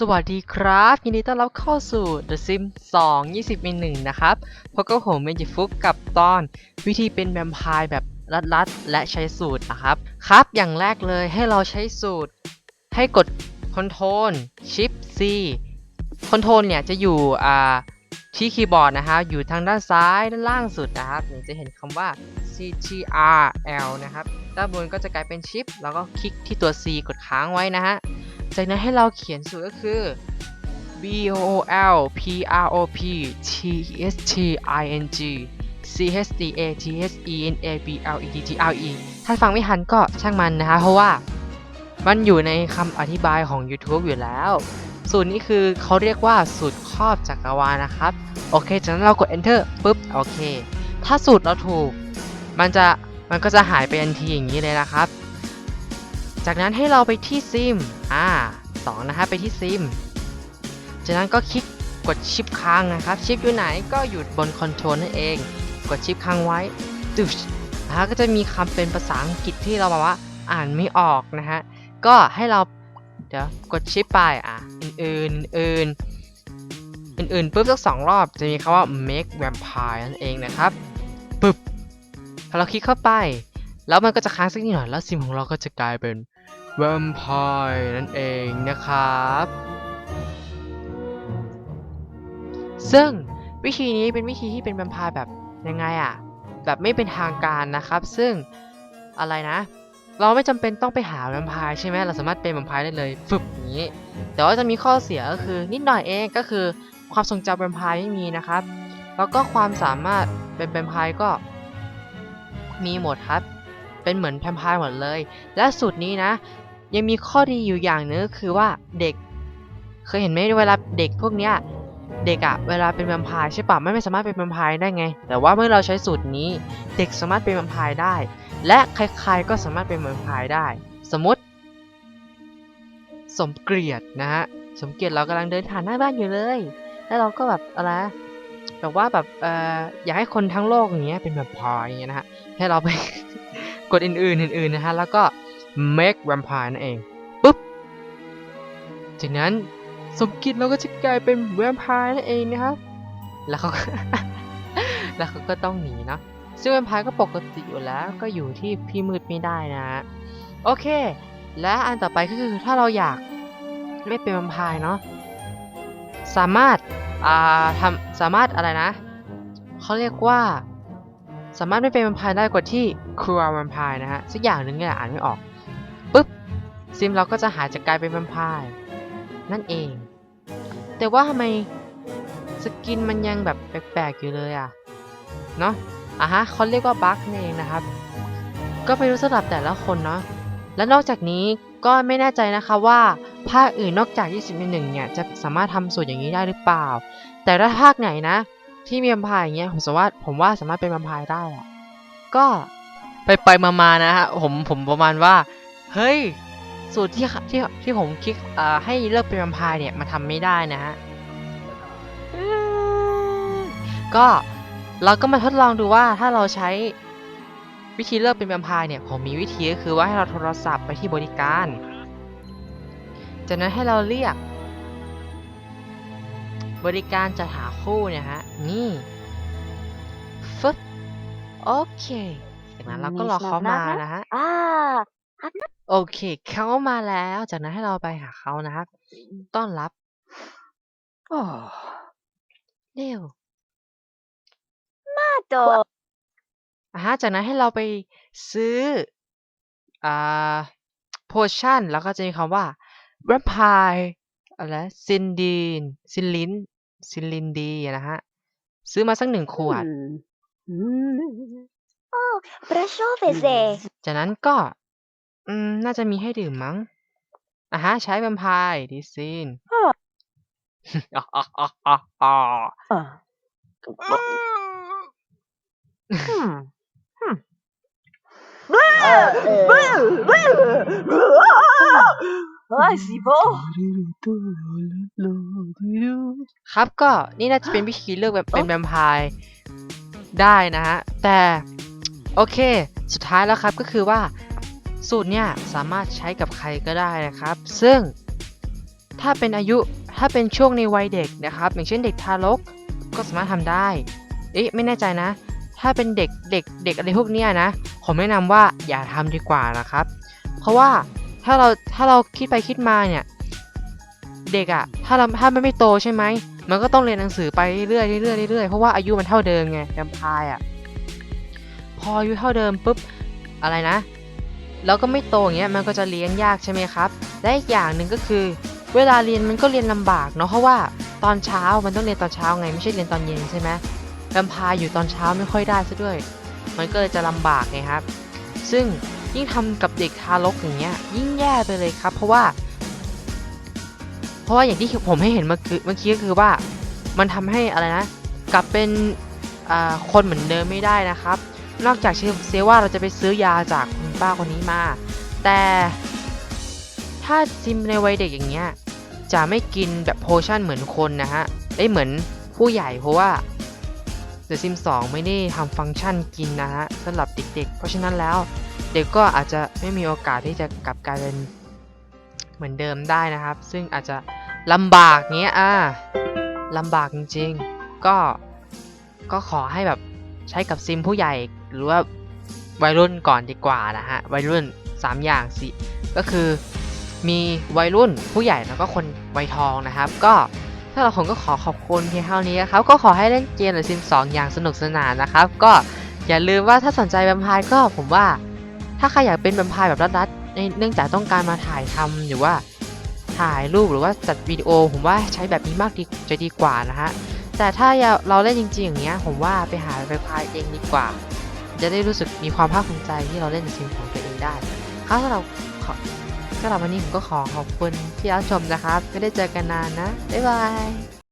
สวัสดีครับ ยินดีต้อนรับเข้าสู่ The Sims 2 20ใน1นะครับพบกับผมเมจิฟุกกับตอน วิธีเป็นแวมไพร์แบบลัดๆ และใช้สูตรนะครับ ครับอย่างแรกเลยให้เราใช้สูตร ให้กด Ctrl Shift C Ctrl เนี่ยจะอยู่อ่าที่คีย์บอร์ดนะฮะอยู่ทางด้านซ้ายด้านล่างสุดนะครับเนี่ยจะเห็นคำว่า CTRL นะครับด้านบนก็จะกลายเป็น Shift แล้วก็คลิกที่ตัว C กดค้างไว้นะฮะ จากนั้นให้เราเขียนสูตรก็คือ B O L P R O P T S T I N G C H D A T H E N A B L E D T R E ถ้าฟังไม่ทันก็ช่างมันนะคะ เพราะว่ามันอยู่ในคำอธิบายของ YouTube อยู่แล้ว สูตรนี้คือเขาเรียกว่าสูตรครอบจักรวาลนะครับ โอเค จากนั้นเรากด enter ปุ๊บ โอเค ถ้าสูตรเราถูก มันจะ มันก็จะหายไปทันทีอย่างนี้เลยนะครับ จากนั้นให้เราไปที่ซิมอ่าสองนะครับไปที่ซิม จากนั้นก็คลิกกดชิปค้างนะครับชิปอยู่ไหนก็อยู่บนคอนโทรลนั่นเอง กดชิปค้างไว้ตึ๊ชนะฮะก็จะมีคำเป็นภาษาอังกฤษที่เราแบบว่าอ่านไม่ออกนะฮะก็ให้เราเดี๋ยวกดชิปไปอะอื่นๆอื่นอื่นๆปุ๊บสักสองรอบจะมีคำว่า make vampire นั่นเองนะครับปึ๊บพอเราคลิกเข้าไป แล้วมันก็จะค้างสักนิดหน่อยแล้วซิมของเราก็จะกลายเป็น แวมไพร์นั่นเองนะครับ ซึ่งวิธีนี้เป็นวิธีที่เป็นแวมไพร์แบบยังไงอะแบบไม่เป็นทางการนะครับ ซึ่งอะไรนะ เราไม่จำเป็นต้องไปหาแวมไพร์ใช่ไหมเราสามารถเป็นแวมไพร์ได้เลยฟึบนี้ แต่ว่าจะมีข้อเสียก็คือนิดหน่อยเองก็คือความทรงจำแวมไพร์ไม่มีนะครับ แล้วก็ความสามารถเป็นแวมไพร์ก็มีหมดครับ เป็นเหมือนแวมไพร์หมดเลย และสูตรนี้นะ ยังมีข้อดีอยู่อย่างหนึงก็คือว่าเด็ก เคยเห็นไหมเวลาเด็กพวกเนี้ยเด็กอะเวลาเป็นแวมไพร์ใช่ปะไม่ไม่สามารถเป็นแวมไพร์ได้ไง แต่ว่าเมื่อเราใช้สูตรนี้ เด็กสามารถเป็นแวมไพร์ได้ และใครๆก็สามารถเป็นแวมไพร์ได้ สมมติ สมเกียรตินะฮะสมเกียรติเรากำลังเดินผ่านหน้าบ้านอยู่เลย แล้วเราก็แบบอะไรแบบว่าแบบเอ่ออยากให้คนทั้งโลกอย่างเงี้ยเป็นแวมไพร์อย่างเงี้ยนะฮะให้เราไปกดอื่นๆอื่นๆนะฮะแล้วก็ make vampire นั่นเองปุ๊บจากนั้นสมกิจเราก็จะกลายเป็นแวมไพร์นั่นเองนะครับ แล้วเขาแล้วเขาก็ต้องหนีเนาะซึ่งแวมไพร์ก็ปกติอยู่แล้วก็อยู่ที่พี่มืดไม่ได้นะฮะโอเค และอันต่อไปก็คือถ้าเราอยากไม่เป็นแวมไพร์เนาะสามารถอ่าทำสามารถอะไรนะเขาเรียกว่า สามารถไม่เป็นแวมไพร์ได้กว่าที่ครัวแวมไพร์นะฮะสักอย่างหนึ่งเนี่ยอ่านไม่ออก ซิมเราก็จะหายจากกลายเป็นแวมไพร์นั่นเอง แต่ว่าทำไมสกินมันยังแบบแปลกๆอยู่เลยอะเนาะอะฮะเขาเรียกว่าบั๊กนั่นเองนะครับ ก็ไปรู้สำหรับแต่ละคนเนาะและนอกจากนี้ก็ไม่แน่ใจนะคะว่าภาคอื่นนอกจาก 20ใน1เนี่ยจะสามารถทำสูตรอย่างนี้ได้หรือเปล่า แต่ถ้าภาคไหนนะ ที่มีแวมไพร์อย่างเงี้ยผมสามารถผมว่าสามารถเป็นแวมไพร์ได้อะก็ไปไปมามาๆนะฮะผมผมประมาณว่า เฮ้ย สูตรที่ที่ที่ผมคิดเอ่อให้เลิกเป็นแวมไพร์เนี่ยมันทำไม่ได้นะฮะก็เราก็มาทดลองดูว่าถ้าเราใช้วิธีเลิกเป็นแวมไพร์เนี่ยผมมีวิธีก็คือว่าให้เราโทรศัพท์ไปที่บริการ จากนั้นให้เราเรียก บริการจัดหาคู่เนี่ยฮะนี่ฟึบโอเคจากนั้นเราก็รอเขามานะฮะอ่า โอเคเขามาแล้ว จากนั้นให้เราไปหาเขานะครับ ต้อนรับโอ้เร็วมาโดอะฮะจากนั้นให้เราไปซื้ออ่าโพชั่นแล้วก็จะมีคำว่า vampire อะไรซินดีนซินลินซินลินดีนะฮะ ซื้อมาสักหนึ่งขวดอืมโอ้ประโชเฟเซจากนั้นก็ อืม น่าจะมีให้ดื่มมั้งอะฮะ ใช้แวมไพร์ดิซินอ่าอ่าอ่าอ่าอ่าอ่าอ่าอืมอืมบ้าบ้าบ้าเฮ้ยสิโบครับก็นี่น่าจะเป็นวิธีเลือกแบบเป็นแวมไพร์ได้นะฮะ แต่ โอเค สุดท้ายแล้วครับก็คือว่า สูตรเนี่ยสามารถใช้กับใครก็ได้นะครับ ซึ่งถ้าเป็นอายุถ้าเป็นช่วงในวัยเด็กนะครับ อย่างเช่นเด็กทารกก็สามารถทำได้เอ๊ะไม่แน่ใจนะ ถ้าเป็นเด็กเด็กเด็กอะไรพวกเนี้ยนะผมแนะนำว่าอย่าทำดีกว่านะครับ เพราะว่าถ้าเราถ้าเราคิดไปคิดมาเนี่ยเด็กอะถ้าเราถ้ามันไม่โตใช่ไหมมันก็ต้องเรียนหนังสือไปเรื่อยๆเรื่อยๆเรื่อยๆเพราะว่าอายุมันเท่าเดิมไงแวมพร์อะพออายุเท่าเดิมปุ๊บอะไรนะ แล้วก็ไม่โตอย่างเงี้ยมันก็จะเลี้ยงยากใช่ไหมครับ และอีกอย่างหนึ่งก็คือ เวลาเรียนมันก็เรียนลำบากเนาะเพราะว่าตอนเช้ามันต้องเรียนตอนเช้าไงไม่ใช่เรียนตอนเย็นใช่ไหมแวมพร์อยู่ตอนเช้าไม่ค่อยได้ซะด้วย มันก็เลยจะลำบากไงครับ ซึ่งยิ่งทำกับเด็กทารกอย่างเงี้ยยิ่งแย่ไปเลยครับ เพราะว่า เพราะว่าอย่างที่ผมให้เห็นเมื่อกี้เมื่อกี้ก็คือว่ามันทำให้อะไรนะ กลับเป็นคนเหมือนเดิมไม่ได้นะครับ นอกจากเชื่อว่าเราจะไปซื้อยาจาก ป้าคนนี้มา แต่ถ้าซิมในวัยเด็กอย่างเงี้ยจะไม่กินแบบโพชั่นเหมือนคนนะฮะเอ้ยเหมือนผู้ใหญ่เพราะว่า The Sims 2ไม่ได้ทำฟังก์ชันกินนะฮะสำหรับเด็กๆ เพราะฉะนั้นแล้วเด็กก็อาจจะไม่มีโอกาสที่จะกลับกลายเป็นเหมือนเดิมได้นะครับ ซึ่งอาจจะลำบากเงี้ยอ่าลำบากจริงๆ ก็ก็ขอให้แบบใช้กับซิมผู้ใหญ่หรือว่า วัยรุ่นก่อนดีกว่านะฮะวัยรุ่น 3 อย่างสิก็คือมีวัยรุ่นผู้ใหญ่แล้วก็คนวัยทองนะครับ ก็ถ้าเราผมก็ขอขอบคุณเพียงเท่านี้นะครับ ก็ขอให้เล่นเกมหรือซิม2องอย่างสนุกสนานนะครับ ก็อย่าลืมว่าถ้าสนใจแวมพร์ก็ผมว่า ถ้าใครอยากเป็นแวมพร์แบบรัดๆเนื่องจากต้องการมาถ่ายทำหรือว่าถ่ายรูปหรือว่าจัดวิดีโอ ผมว่าใช้แบบนี้มากดีจะดีกว่านะฮะแต่ถ้าเราเล่นจริงๆอย่างเงี้ยผมว่าไปหาแวมพร์เองดีกว่า จะได้รู้สึกมีความภาคภูมิใจที่เราเล่นในซิมของตัวเองได้ครับสำหรับสำหรับวันนี้ผมก็ขอขอบคุณที่รับชมนะครับ ไม่ได้เจอกันนานนะ บ๊ายบาย